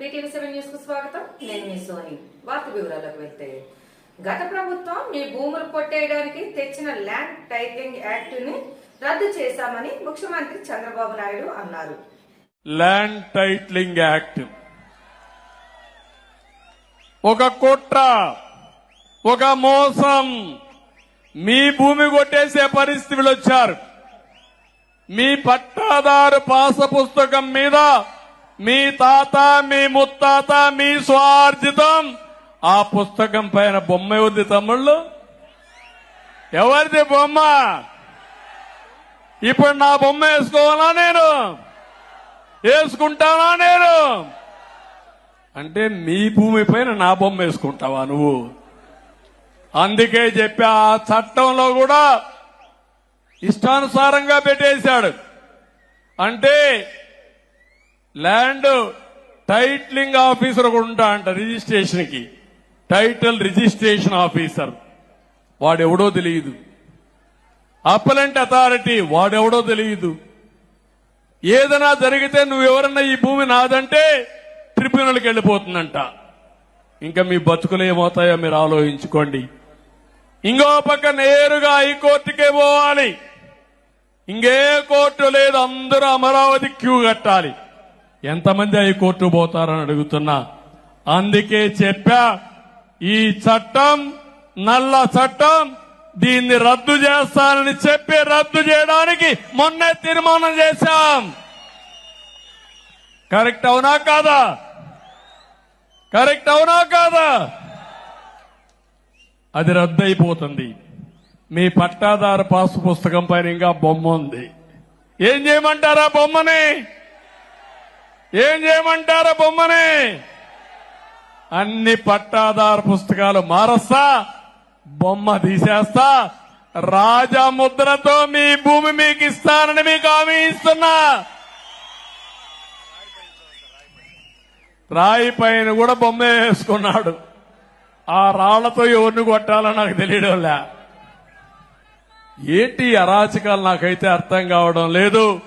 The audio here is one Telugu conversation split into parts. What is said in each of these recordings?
బీటీవీ సెవెన్ న్యూస్కు స్వాగతం నేను మీ సోని వార్త వివరాలకు వెళ్తే గత ప్రభుత్వం మీ భూములు కొట్టేయడానికి తెచ్చిన ల్యాండ్ టైటిలింగ్ యాక్ట్ని రద్దు చేశామని ముఖ్యమంత్రి చంద్రబాబు నాయుడు అన్నారు ల్యాండ్ టైట్లింగ్ యాక్ట్ ఒక కుట్ర ఒక మోసం మీ భూమి కొట్టేసే పరిస్థితులు వచ్చారు మీ పట్టాదారు పాస పుస్తకం మీద మీ తాత మీ ముత్తాత మీ స్వార్జితం. ఆ పుస్తకం పైన బొమ్మ ఉంది తమ్ముళ్ళు. ఎవరిది బొమ్మ? ఇప్పుడు నా బొమ్మ వేసుకోవాలా నేను? వేసుకుంటావా నేను? అంటే మీ భూమి పైన నా బొమ్మ వేసుకుంటావా నువ్వు? అందుకే చెప్పి ఆ చట్టంలో కూడా ఇష్టానుసారంగా పెట్టేశాడు. అంటే ల్యాండ్ టైట్లింగ్ ఆఫీసర్ ఒకడు ఉంటా అంట రిజిస్ట్రేషన్కి టైటిల్ రిజిస్ట్రేషన్ ఆఫీసర్. వాడెవడో తెలియదు అప్పలెంట్ అథారిటీ వాడెవడో తెలియదు ఏదైనా జరిగితే నువ్వెవరన్నా ఈ భూమి నాదంటే ట్రిబ్యునల్కి వెళ్ళిపోతుందంట. ఇంకా మీ బతుకులు ఏమవుతాయో మీరు ఆలోచించుకోండి. ఇంకో పక్క నేరుగా హైకోర్టుకే పోవాలి. ఇంకే కోర్టు లేదు అందరూ అమరావతి క్యూ కట్టాలి. ఎంతమంది హైకోర్టు పోతారని అడుగుతున్నా. అందుకే చెప్పా ఈ చట్టం నల్ల చట్టం దీన్ని రద్దు చేస్తానని చెప్పి రద్దు చేయడానికి మొన్నే తీర్మానం చేశాం. కరెక్ట్ అవునా కాదా? కరెక్ట్ అవునా కాదా? అది రద్దు అయిపోతుంది. మీ పట్టాదారు పాసు పుస్తకం పైన ఇంకా బొమ్మ ఉంది. ఏం చేయమంటారా బొమ్మని? ఏం చేయమంటారా బొమ్మని? అన్ని పట్టాదారు పుస్తకాలు మారస్తా బొమ్మ తీసేస్తా రాజా ముద్రతో మీ భూమి మీకు ఇస్తానని మీకు హామీ ఇస్తున్నా. రాయి పైన కూడా బొమ్మ వేసుకున్నాడు. ఆ రాళ్ళతో ఎవరిని కొట్టాలో నాకు తెలియడంలే. ఏంటి అరాచకాలు? నాకైతే అర్థం కావడం లేదు.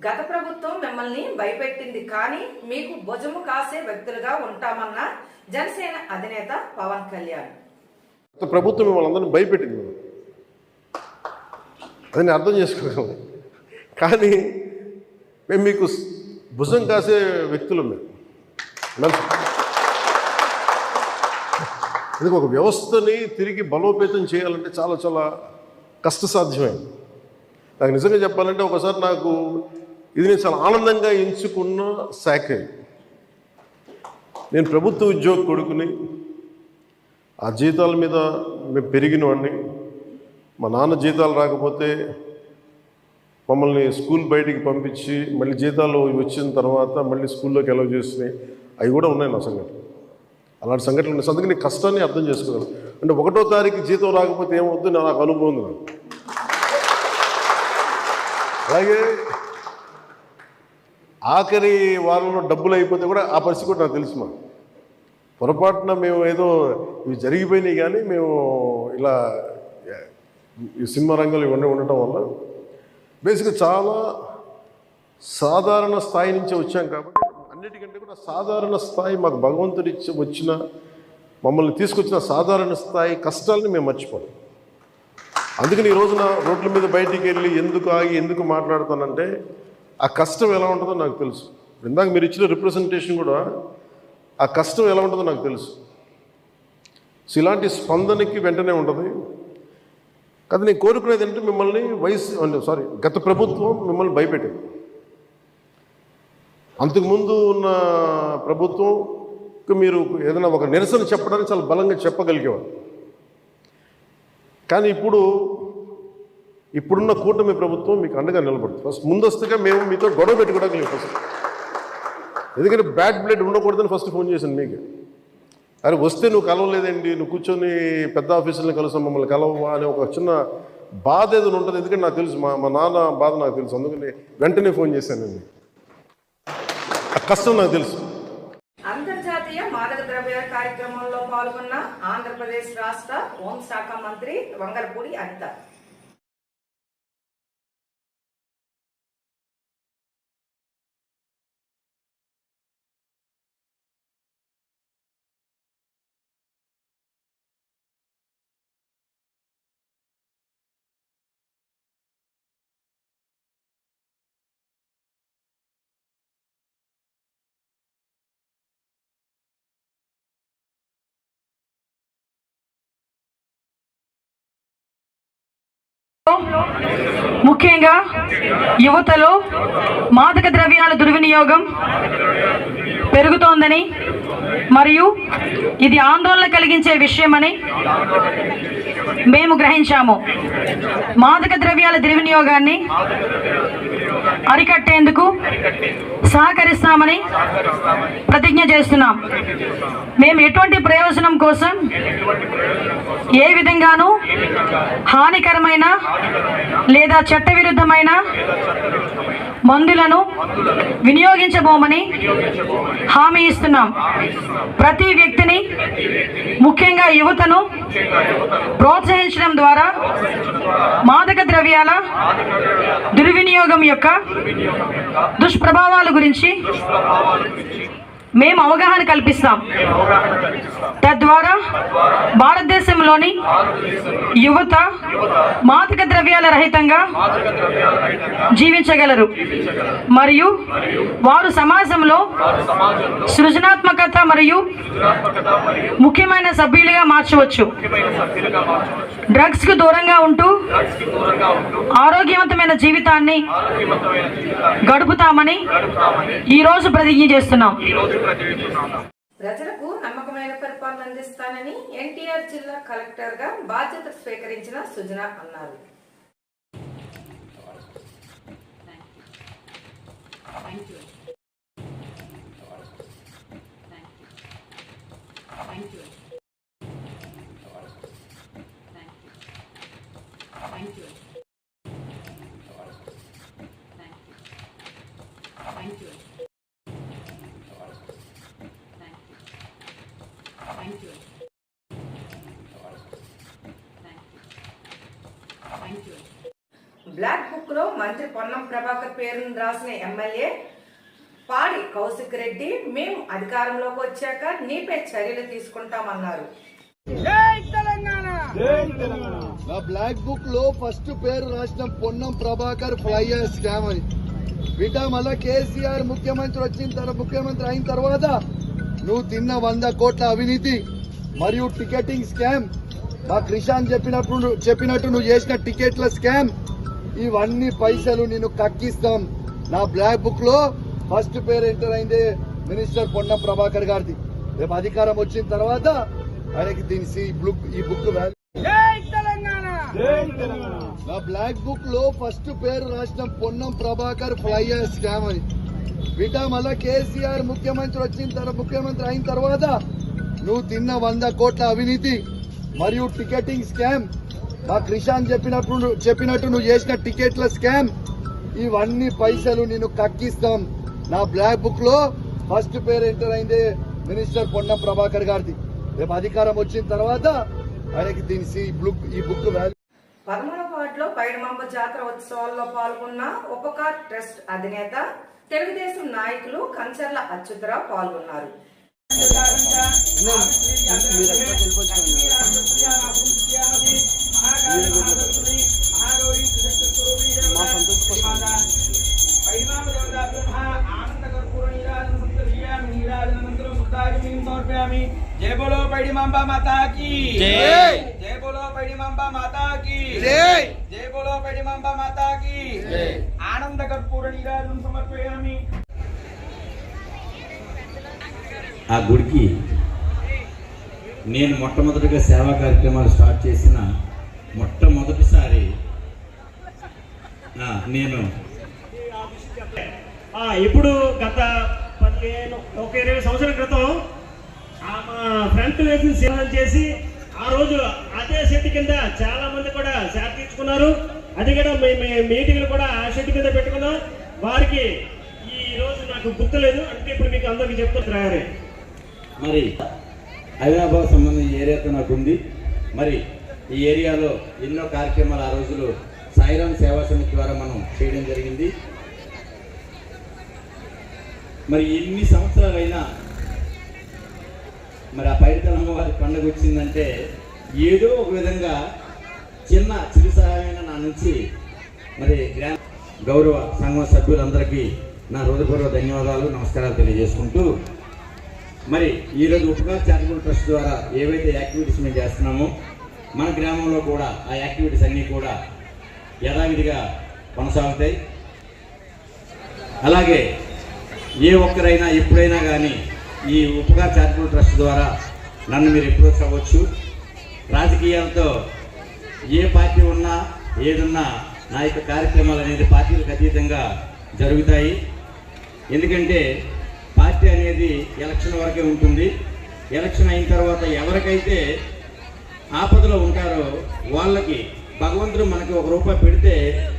గత ప్రభుత్వం మిమ్మల్ని భయపెట్టింది కానీ మీకు భుజము కాసే వ్యక్తులుగా ఉంటామన్న జనసేన అధినేత పవన్ కళ్యాణ్. గత ప్రభుత్వం మిమ్మల్ని భయపెట్టింది అది నేను అర్థం చేసుకోగలను కానీ మేము మీకు భుజం కాసే వ్యక్తులు మేము. ఇది ఒక వ్యవస్థని తిరిగి బలోపేతం చేయాలంటే చాలా చాలా కష్టసాధ్యమైంది నాకు నిజంగా చెప్పాలంటే ఒకసారి నాకు ఇది నేను చాలా ఆనందంగా ఎంచుకున్న శాఖ నేను ప్రభుత్వ ఉద్యోగ కొడుకుని ఆ జీతాల మీద మేము పెరిగిన వాడిని. మా నాన్న జీతాలు రాకపోతే మమ్మల్ని స్కూల్ బయటికి పంపించి మళ్ళీ జీతాలు వచ్చిన తర్వాత మళ్ళీ స్కూల్లోకి ఎలవ్ చేసినాయి అవి కూడా ఉన్నాయి నా సంఘటన అలాంటి సంఘటనలు ఉన్నాయి. అందుకని నేను కష్టాన్ని అర్థం చేసుకోగలను. అంటే ఒకటో తారీఖు జీతం రాకపోతే ఏమవుద్దు నాకు అనుభవం నాకు. అలాగే ఆఖరి వారంలో డబ్బులు అయిపోతే కూడా ఆ పరిస్థితి కూడా నాకు తెలుసు మా పొరపాటున మేము ఏదో ఇవి జరిగిపోయినాయి కానీ మేము ఇలా ఈ సినిమా రంగంలో ఇవన్నీ ఉండటం వల్ల బేసిక్గా చాలా సాధారణ స్థాయి నుంచి వచ్చాం కాబట్టి అన్నిటికంటే కూడా సాధారణ స్థాయి మాకు భగవంతుడి వచ్చిన మమ్మల్ని తీసుకొచ్చిన సాధారణ స్థాయి కష్టాలని మేము మర్చిపోం. అందుకని ఈ రోజున రోడ్ల మీద బయటికి వెళ్ళి ఎందుకు ఆగి ఎందుకు మాట్లాడుతానంటే ఆ కష్టం ఎలా ఉంటుందో నాకు తెలుసు. ఇందాక మీరు ఇచ్చిన రిప్రజెంటేషన్ కూడా ఆ కష్టం ఎలా ఉంటుందో నాకు తెలుసు. సో ఇలాంటి స్పందనకి వెంటనే ఉంటుంది. కదా నేను కోరుకునేది ఏంటంటే మిమ్మల్ని వయసు సారీ గత ప్రభుత్వం మిమ్మల్ని భయపెట్టింది. అంతకుముందు ఉన్న ప్రభుత్వం మీరు ఏదైనా ఒక నిరసన చెప్పడానికి చాలా బలంగా చెప్పగలిగేవారు. కానీ ఇప్పుడు ఇప్పుడున్న కూటమి ప్రభుత్వం మీకు అండగా నిలబడుతుంది. ఫస్ట్ ముందస్తుగా మేము మీతో గొడవ పెట్టుకోవడానికి లేదు ఫస్ట్. ఎందుకంటే బ్యాడ్ బ్లడ్ ఉండకూడదని ఫస్ట్ ఫోన్ చేశాను మీకు. అరే వస్తే నువ్వు కలవలేదండి నువ్వు కూర్చొని పెద్ద ఆఫీసులను కలుసు మమ్మల్ని కలవ అనే ఒక చిన్న బాధ ఏదైనా ఉంటుంది. ఎందుకంటే నాకు తెలుసు మా మా నాన్న బాధ నాకు తెలుసు. అందుకని వెంటనే ఫోన్ చేశానండి ఆ కష్టం నాకు తెలుసు. అంతర్జాతీయ మాదక ద్రవ్యాల కార్యక్రమంలో పాల్గొన్న ఆంధ్రప్రదేశ్ రాష్ట్ర హోంశాఖ మంత్రి వంగరపూడి అనిత. ముఖ్యంగా యువతలో మాదక ద్రవ్యాల దుర్వినియోగం. పెరుగుతోందని మరియు ఇది ఆందోళన కలిగించే విషయమని మేము గ్రహించాము. మాదక ద్రవ్యాల దుర్వినియోగాన్ని అరికట్టేందుకు సహకరిస్తామని ప్రతిజ్ఞ చేస్తున్నాం. మేము ఎటువంటి ప్రయోజనం కోసం ఏ విధంగానూ హానికరమైన లేదా చట్టవిరుద్ధమైన మందులను వినియోగించబోమని హామీ ఇస్తున్నాం. ప్రతి వ్యక్తిని ముఖ్యంగా యువతను ప్రోత్సహించడం ద్వారా మాదక ద్రవ్యాల దుర్వినియోగం యొక్క దుష్ప్రభావాల గురించి మేము అవగాహన కల్పిస్తాం. తద్వారా భారతదేశంలోని యువత మాదక ద్రవ్యాల రహితంగా జీవించగలరు. మరియు వారు సమాజంలో సృజనాత్మకత మరియు ముఖ్యమైన సభ్యులుగా మార్చవచ్చు. డ్రగ్స్కు దూరంగా ఉంటూ ఆరోగ్యవంతమైన జీవితాన్ని గడుపుతామని ఈ రోజు ప్రతిజ్ఞ చేస్తున్నాం. ప్రజలకు నమ్మకమైన పరిపాలన అందిస్తానని ఎన్టీఆర్ జిల్లా కలెక్టర్గా బాధ్యత స్వీకరించిన సుజన అన్నారు. బ్లాక్ బుక్లో మంత్రి పొన్నం ప్రభాకర్ పేరును రాసిన ఎమ్మెల్యే పాడి కౌశిక్ రెడ్డి మేము అధికారంలోకి వచ్చాక నీపై చర్యలు తీసుకుంటామన్నారు. నా బ్లాక్ బుక్లో ఫస్ట్ పేరు రాసిన పొన్నం ప్రభాకర్ ఫ్లైయర్ స్కామ్ అని బిడ్డ మళ్ళా కేసీఆర్ ముఖ్యమంత్రి వచ్చిన తర్వాత ముఖ్యమంత్రి అయిన తర్వాత నువ్వు తిన్న వంద కోట్ల అవినీతి మరియు టికెటింగ్ స్కామ్ మా క్రిషాంక్ చెప్పినప్పుడు చెప్పినట్టు నువ్వు చేసిన టికెట్ల స్కామ్ ఇవన్నీ పైసలు నేను కక్కిస్తాం. నా బ్లాక్ బుక్లో ఫస్ట్ పేరు ఎంటర్ అయింది మినిస్టర్ పొన్నం ప్రభాకర్ గారిది. రేపు అధికారం వచ్చిన తర్వాత ఆయనకి దీని ఈ బుక్ ఈ బుక్ వాల్యూ నా బ్లాక్ బుక్లో ఫస్ట్ పేరు రాసిన పొన్నం ప్రభాకర్ ఫ్లైయర్ స్కామ్ అని బిడ్డ మళ్ళా కేసీఆర్ ముఖ్యమంత్రి వచ్చిన తర్వాత ముఖ్యమంత్రి అయిన తర్వాత నువ్వు తిన్న వంద కోట్ల అవినీతి మరియు టికెటింగ్ స్కామ్ మా క్రిషాంక్ చెప్పినప్పుడు చెప్పినట్టు నువ్వు చేసిన టికెట్ల స్కామ్ ఇవన్నీ పైసలు నేను కక్కిస్తాం నా బ్లాక్ బుక్లో ఫస్ట్ పేరు ఎంటర్ అయింది మినిస్టర్ పొన్నం ప్రభాకర్ గారిది రేపు అధికారం వచ్చిన తర్వాత ఆయనకి దీని ఈ బుక్ ఈ బుక్ వాల్యూ పదమూడవ వార్డులో పైడమాంబ జాతర ఉత్సవాల్లో పాల్గొన్న ఉపకార్ ట్రస్ట్ అధినేత తెలుగుదేశం నాయకులు కంచర్ల అచ్యుతరావు పాల్గొన్నారు జై బోలో మాతాకి జై జై మాతాకి జై జై మాతాకి ఆనంద కర్పూర నీరాజం సమర్పయామి ఆ గుడికి నేను మొట్టమొదటిగా సేవా కార్యక్రమాలు స్టార్ట్ చేసిన మొట్టమొదటిసారి నేను ఇప్పుడు గత పదిహేను ఒక ఇరవై సంవత్సరాల క్రితం ఫ్రంట్ వేసిన సేవనం చేసి ఆ రోజు అదే షెడ్ కింద చాలా మంది కూడా సేవ తీర్చుకున్నారు అది కూడా మేము మీటింగ్లు కూడా ఆ షెడ్ కింద పెట్టుకున్నాం. వారికి ఈ రోజు నాకు గుర్తులేదు. అంటే ఇప్పుడు మీకు అందరికీ చెప్తున్నారు మరి హైదరాబాద్ సంబంధించిన ఏరియాతో నాకు ఉంది. మరి ఈ ఏరియాలో ఎన్నో కార్యక్రమాలు ఆ రోజులు సాయిరాం సేవా సమితి ద్వారా మనం చేయడం జరిగింది. మరి ఎన్ని సంవత్సరాలైనా మరి ఆ పైడితలమ్మ వారి పండుగ వచ్చిందంటే ఏదో ఒక విధంగా చిన్న చిరు సహాయమైన నా నుంచి మరి గ్రామ గౌరవ సంఘం సభ్యులందరికీ నా హృదయపూర్వ ధన్యవాదాలు నమస్కారాలు తెలియజేసుకుంటూ మరి ఈరోజు ఉపకార్ చారిటబుల్ ట్రస్ట్ ద్వారా ఏవైతే యాక్టివిటీస్ మేము చేస్తున్నామో మన గ్రామంలో కూడా ఆ యాక్టివిటీస్ అన్నీ కూడా యథావిధిగా కొనసాగుతాయి. అలాగే ఏ ఒక్కరైనా ఎప్పుడైనా కానీ ఈ ఉపకార్ చారిటబుల్ ట్రస్ట్ ద్వారా నన్ను మీరు అప్రోచ్ అవ్వచ్చు రాజకీయాలతో ఏ పార్టీ ఉన్నా ఏదున్నా నా యొక్క కార్యక్రమాలు అనేది పార్టీలకు అతీతంగా జరుగుతాయి. ఎందుకంటే పార్టీ అనేది ఎలక్షన్ వరకే ఉంటుంది. ఎలక్షన్ అయిన తర్వాత ఎవరికైతే ఆపదలో ఉంటారో వాళ్ళకి భగవంతుడు మనకి ఒక రూపాయి పెడితే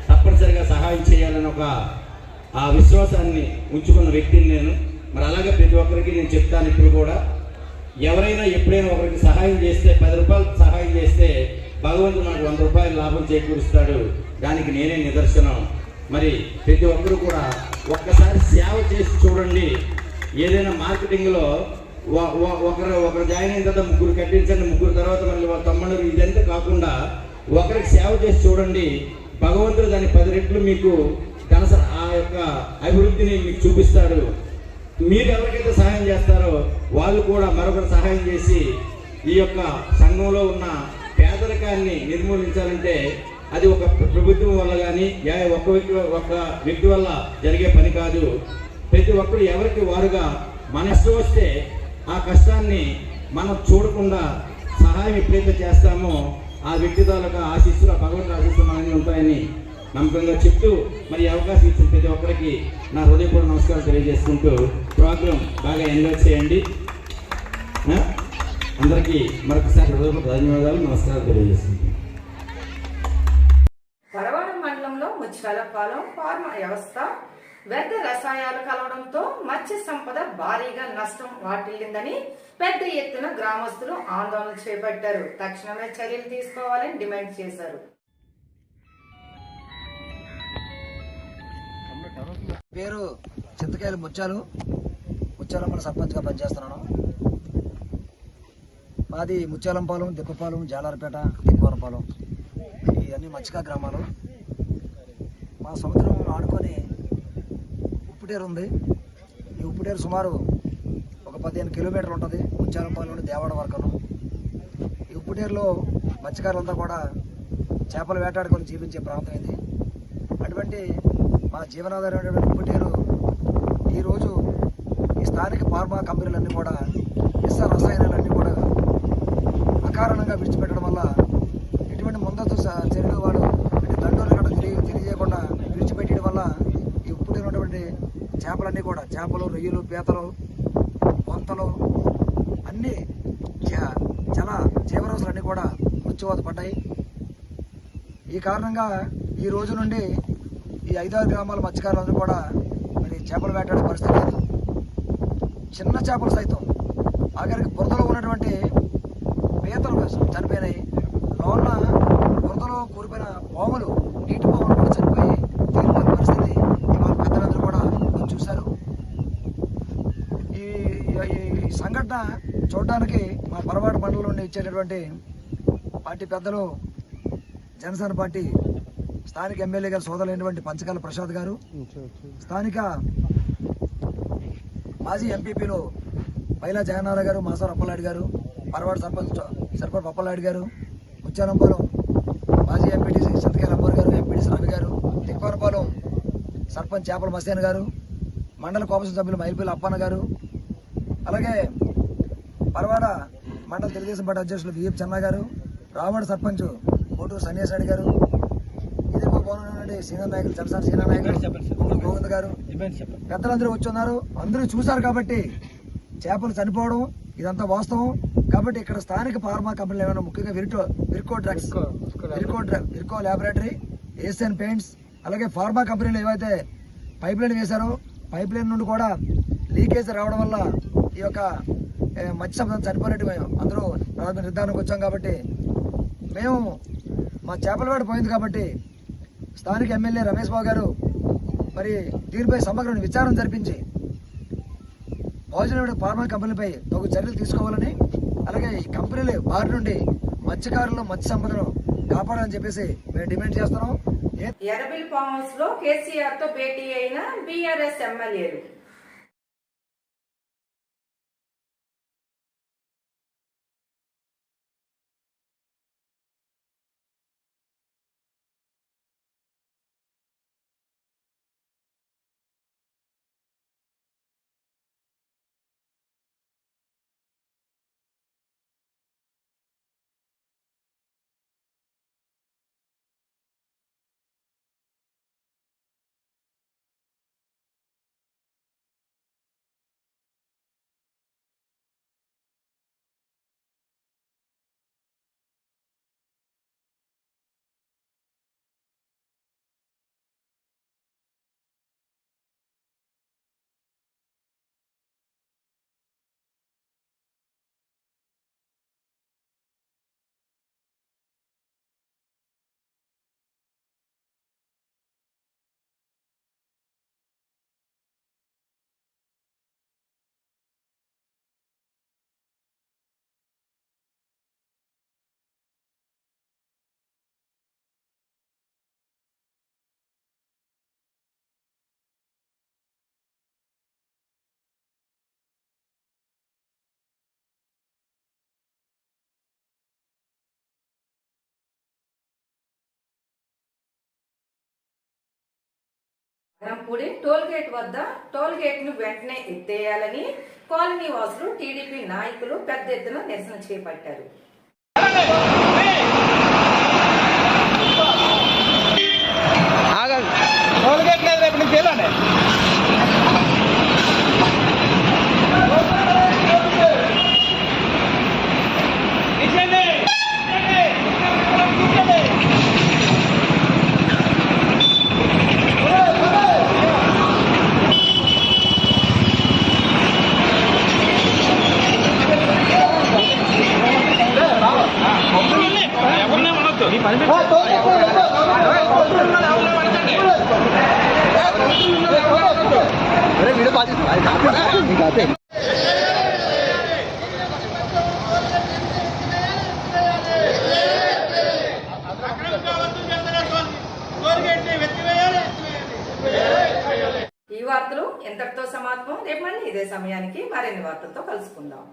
తప్పనిసరిగా సహాయం చేయాలని ఒక ఆ విశ్వాసాన్ని ఉంచుకున్న వ్యక్తిని నేను. మరి అలాగే ప్రతి ఒక్కరికి నేను చెప్తాను ఇప్పుడు కూడా. ఎవరైనా ఎప్పుడైనా ఒకరికి సహాయం చేస్తే పది రూపాయలు సహాయం చేస్తే భగవంతుడు నాకు వంద రూపాయలు లాభం చేకూరుస్తాడు. దానికి నేనే నిదర్శనం. మరి ప్రతి ఒక్కరు కూడా ఒక్కసారి సేవ చేసి చూడండి. ఏదైనా మార్కెటింగ్లో ఒకరు ఒకరు జాయిన్ అయిన తర్వాత ముగ్గురు కట్టించండి ముగ్గురు తర్వాత మళ్ళీ వాళ్ళ తమ్ముడు ఇదంతా కాకుండా ఒకరికి సేవ చేసి చూడండి. భగవంతుడు దాని పది రెట్లు మీకు ధన ఆ యొక్క అభివృద్ధిని మీకు చూపిస్తాడు. మీరు ఎవరికైతే సహాయం చేస్తారో వాళ్ళు కూడా మరొకరు సహాయం చేసి ఈ యొక్క సంఘంలో ఉన్న పేదరికాన్ని నిర్మూలించాలంటే అది ఒక ప్రభుత్వం వల్ల కానీ ఒక్క వ్యక్తి ఒక్క వ్యక్తి వల్ల జరిగే పని కాదు. ప్రతి ఒక్కరు ఎవరికి వారుగా మన వస్తే ఆ కష్టాన్ని మనం చూడకుండా సహాయం ఎప్పుడైతే చేస్తామో ఆ వ్యక్తి తాలూకా ఆశీస్సులు ఆ భగవంతుడు ఆశిస్తులు ఉంటాయని నమ్మకంగా చెప్తూ మరి అవకాశం ఇచ్చిన ప్రతి ఒక్కరికి నా హృదయపూర్వ నమస్కారం తెలియజేసుకుంటూ ప్రోగ్రాం బాగా ఎంజాయ్ చేయండి? అందరికీ మరొకసారి హృదయపూర్వక ధన్యవాదాలు నమస్కారం పరవాడ మండలంలో ముచ్చాలపాలెం ఫార్మా వ్యవస్థ వ్యర్థ రసాయనాలు కలవడంతో మత్స్య సంపద భారీగా నష్టం వాటిల్లిందని పెద్ద ఎత్తున గ్రామస్తులు ఆందోళన చేపట్టారు. తక్షణమే చర్యలు తీసుకోవాలని డిమాండ్ చేశారు. పేరు చింతకాయలు ముత్యాలు ముత్యాలమ్మల సర్పంచ్గా పనిచేస్తున్నాను. మాది ముత్యాలంపాలెం దిప్పపాలెం జాలారపేట దిక్కువరపాలెం ఇవన్నీ మచ్చికా గ్రామాలు. మా సముద్రం ఆడుకొని ఉప్పుటేరు ఉంది. ఈ ఉప్పుటేరు సుమారు ఒక పదిహేను కిలోమీటర్లు ఉంటుంది ముత్యాలంపాలెం నుండి దేవాడ వరకును. ఈ ఉప్పుటేరులో మత్స్యకారులంతా కూడా చేపలు వేటాడుకొని జీవించే ప్రాంతం ఇది. అటువంటి మా జీవనాధారమైనటువంటి ఉప్పుటేరు ఈ స్థానిక ఫార్మా కంపెనీలన్నీ కూడా విష రసాయనాలన్నీ కూడా అకారణంగా విడిచిపెట్టడం వల్ల ఎటువంటి ముందస్తు చర్యలు వాడు దండోలు కూడా తెలియ తెలియజేయకుండా విడిచిపెట్టడం వల్ల ఈ ఉప్పుటేరు ఉన్నటువంటి చేపలన్నీ కూడా చేపలు రొయ్యలు పీతలు వంతలు అన్నీ జల జీవరాశులన్నీ కూడా మృత్యువాత పడ్డాయి. ఈ కారణంగా ఈ రోజు నుండి ఈ ఐదారు గ్రామాల మత్స్యకారులందరూ కూడా మరి చేపలు వేటాడే పరిస్థితి లేదు. చిన్న చేపలు సైతం. ఆఖరికి బురదలో ఉన్నటువంటి పీతలు చనిపోయినాయి లోన బురదలో కూరిపోయిన పాములు నీటి పాములు కూడా చనిపోయి తీరిపోయిన పరిస్థితి. ఇవాళ పెద్దలందరూ కూడా చూశారు. ఈ ఈ- సంఘటన చూడడానికి మా పరవాడ మండలం నుండి ఇచ్చేటటువంటి పార్టీ పెద్దలు జనసేన పార్టీ స్థానిక ఎమ్మెల్యే గారు సోదరులైనటువంటి పంచకాల ప్రసాద్ గారు స్థానిక మాజీ ఎంపీపీలో పైలా జగన్నాథ గారు మాసార్ అప్పలనాయుడు గారు పరవాడ సర్పంచ్ సర్పంచ్ అప్పలనాయుడు గారు ముత్యానంపాలెం మాజీ ఎంపీటీసీ సంతకాల అమ్మర్ గారు ఎంపీటీసీ రవి గారు తిక్కోనపాలెం సర్పంచ్ చేపల మసేన్ గారు మండల కోపసం సభ్యులు మైల్పల్లి అప్పన్న గారు అలాగే పరవాడ మండల తెలుగుదేశం పార్టీ అధ్యక్షులు విఎఫ్ చెన్నా గారు రావణ సర్పంచ్ కోటూరు సన్యాసాడి గారు నుండి సీనియర్ నాయకులు జనసేన సీనియర్ నాయకులు. గోవింద్ గారు. పెద్దలందరూ వచ్చి ఉన్నారు అందరూ చూశారు కాబట్టి చేపలు చనిపోవడం ఇదంతా వాస్తవం. కాబట్టి ఇక్కడ స్థానిక ఫార్మా కంపెనీలు ఏమైనా ముఖ్యంగా విరిటో Virchow drugs Virchow Virchow laboratory Asian paints అలాగే ఫార్మా కంపెనీలు ఏవైతే పైప్ లైన్ వేశారో పైప్ లైన్ నుండి కూడా లీకేజ్ రావడం వల్ల ఈ యొక్క మత్స్య సంపద చనిపోయినట్టు మేము అందరూ నిర్ధారణకు వచ్చాం కాబట్టి మేము మా చేపల వేట పోయింది కాబట్టి స్థానిక ఎమ్మెల్యే రమేష్ బాబు గారు మరి దీనిపై సమగ్ర విచారణ జరిపించి భోజన ఫార్మల్ కంపెనీపై తగు చర్యలు తీసుకోవాలని అలాగే ఈ కంపెనీలు బారి నుండి మత్స్యకారులు మత్స్య సంపదను కాపాడాలని చెప్పేసి మేము డిమాండ్ చేస్తున్నాం. ఎర్రబిల్ ఫామ్ హౌస్లో కేసీఆర్తో భేటీ అయిన BRS MLAs. Rampudi toll gate వద్ద టోల్ గేట్ను వెంటనే ఎత్తేయాలని కాలనీ వాసులు టీడీపీ నాయకులు పెద్ద ఎత్తున నిరసన చేపట్టారు. టోల్గేట్ లేదు రేపు నుంచి వెళ్ళండి ఈ వార్తలు ఎంతటితో సమాప్తం రేపు మళ్ళీ ఇదే సమయానికి మరిన్ని పదార్థంతో కలుసుకుందాం.